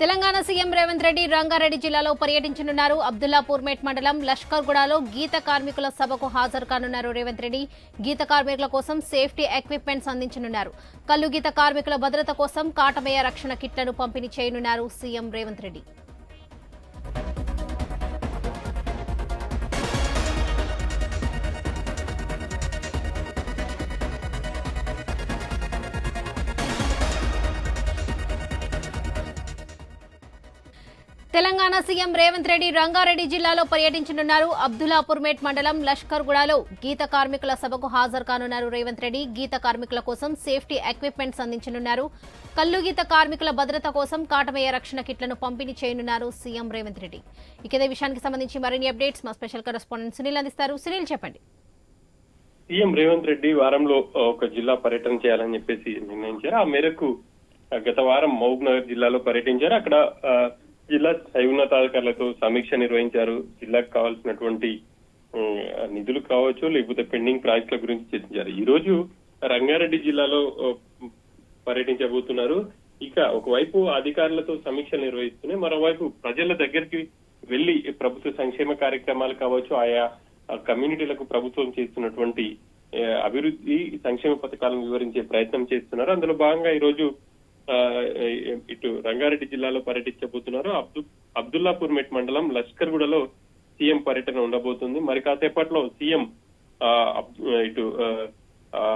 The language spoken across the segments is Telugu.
తెలంగాణ సీఎం రేవంత్ రెడ్డి రంగారెడ్డి జిల్లాలో పర్యటించనున్నారు. అబ్దుల్లాపూర్ మేట్ మండలం లష్కర్గూడలో గీత కార్మికుల సభకు హాజరు కానున్నారు రేవంత్ రెడ్డి. గీత కార్మికుల కోసం సేఫ్టీ ఎక్విప్మెంట్స్ అందించనున్నారు. కల్లు గీత కార్మికుల భద్రత కోసం కాటమయ రక్షణ కిట్లను పంపిణీ చేయనున్నారు సీఎం రేవంత్ రెడ్డి. తెలంగాణ సీఎం రేవంత్ రెడ్డి రంగారెడ్డి జిల్లాలో పర్యటించనున్నారు. అబ్దుల్లాపూర్మేట్ మండలం లష్కర్గూడలో గీత కార్మికుల సభకు హాజరు కానున్నారు రేవంత్ రెడ్డి. గీత కార్మికుల కోసం సేఫ్టీ ఎక్విప్మెంట్స్ అందించనున్నారు. కల్లు గీత కార్మికుల భద్రత కోసం కాటమయ్య రక్షణ కిట్లను పంపిణీ చేయనున్నారు సీఎం రేవంత్ రెడ్డి. ఇక విషయానికి సంబంధించి మరిన్ని అప్డేట్స్ మా స్పెషల్ కరెస్పాండెంట్ సునీల్ అందిస్తారు. సునీల్ చెప్పండి. సీఎం రేవంత్ రెడ్డి వారంలో ఒక జిల్లా పర్యటన చేయాలని చెప్పేసి నిర్ణయించారు. ఆ మేరకు గత వారం మహబూబ్ నగర్ జిల్లాలో పర్యటించారు. అక్కడ జిల్లా ఉన్నతాధికారులతో సమీక్ష నిర్వహించారు. జిల్లాకు కావాల్సినటువంటి నిధులు కావచ్చు లేకపోతే పెండింగ్ ప్రాజెక్టుల గురించి చర్చించారు. ఈ రోజు రంగారెడ్డి జిల్లాలో పర్యటించబోతున్నారు. ఇక ఒకవైపు అధికారులతో సమీక్ష నిర్వహిస్తూనే మరోవైపు ప్రజల దగ్గరికి వెళ్ళి ప్రభుత్వ సంక్షేమ కార్యక్రమాలు కావచ్చు ఆయా కమ్యూనిటీలకు ప్రభుత్వం చేస్తున్నటువంటి అభివృద్ధి సంక్షేమ పథకాలను వివరించే ప్రయత్నం చేస్తున్నారు. అందులో భాగంగా ఈ రోజు ఇటు రంగారెడ్డి జిల్లాలో పర్యటించబోతున్నారు. అబ్దు అబ్దుల్లాపూర్ మెట్ మండలం లష్కర్గూడలో సీఎం పర్యటన ఉండబోతుంది. మరి కాసేపట్లో సీఎం ఆ, ఇటు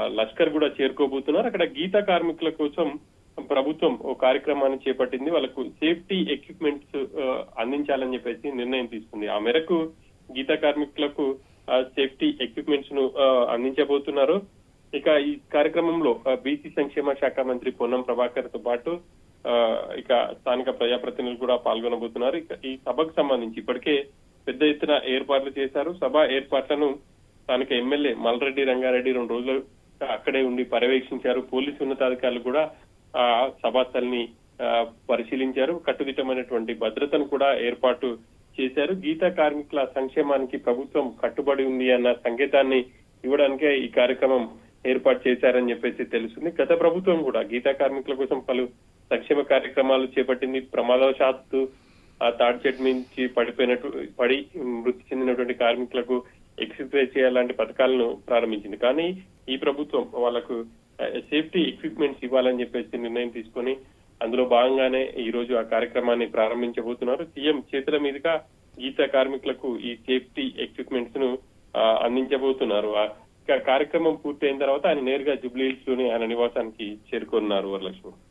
లష్కర్ కూడా చేరుకోబోతున్నారు. అక్కడ గీత కార్మికుల కోసం ప్రభుత్వం ఓ కార్యక్రమాన్ని చేపట్టింది. వాళ్ళకు సేఫ్టీ ఎక్విప్మెంట్స్ అందించాలని చెప్పేసి నిర్ణయం తీసుకుంది. ఆ మేరకు గీత కార్మికులకు సేఫ్టీ ఎక్విప్మెంట్స్ను ఆ, అందించబోతున్నారు. ఇక ఈ కార్యక్రమంలో బీసీ సంక్షేమ శాఖ మంత్రి పొన్నం ప్రభాకర్తో పాటు ఆ, ఇక స్థానిక ప్రజాప్రతినిధులు కూడా పాల్గొనబోతున్నారు. ఇక ఈ సభకు సంబంధించి ఇప్పటికే పెద్ద ఎత్తున ఏర్పాట్లు చేశారు. సభ ఏర్పాట్లను స్థానిక ఎమ్మెల్యే మల్రెడ్డి రంగారెడ్డి రెండు రోజులు అక్కడే ఉండి పర్యవేక్షించారు. పోలీసు ఉన్నతాధికారులు కూడా ఆ సభాస్థల్ని ఆ, పరిశీలించారు. కట్టుదిట్టమైనటువంటి భద్రతను కూడా ఏర్పాటు చేశారు. గీతా కార్మికుల సంక్షేమానికి ప్రభుత్వం కట్టుబడి ఉంది అన్న సంకేతాన్ని ఇవ్వడానికే ఈ కార్యక్రమం ఏర్పాటు చేశారని చెప్పేసి తెలుస్తుంది. గత ప్రభుత్వం కూడా గీతా కార్మికుల కోసం పలు సంక్షేమ కార్యక్రమాలు చేపట్టింది. ప్రమాదవశాత్తు ఆ తాడి చెట్టు నుంచి పడిపోయినట్టు పడి మృతి చెందినటువంటి కార్మికులకు ఎక్స్ప్రెస్ చేయాలంటే పథకాలను ప్రారంభించింది. కానీ ఈ ప్రభుత్వం వాళ్ళకు సేఫ్టీ ఎక్విప్మెంట్స్ ఇవ్వాలని చెప్పేసి నిర్ణయం తీసుకొని అందులో భాగంగానే ఈ రోజు ఆ కార్యక్రమాన్ని ప్రారంభించబోతున్నారు. సీఎం చేతుల మీదుగా గీత కార్మికులకు ఈ సేఫ్టీ ఎక్విప్మెంట్స్ను ఆ, అందించబోతున్నారు. కార్యక్రమం పూర్తయిన తర్వాత ఆయన నేరుగా జూబ్లీ హిల్స్లోని ఆయన నివాసానికి చేరుకున్నారు వరలక్ష్మి.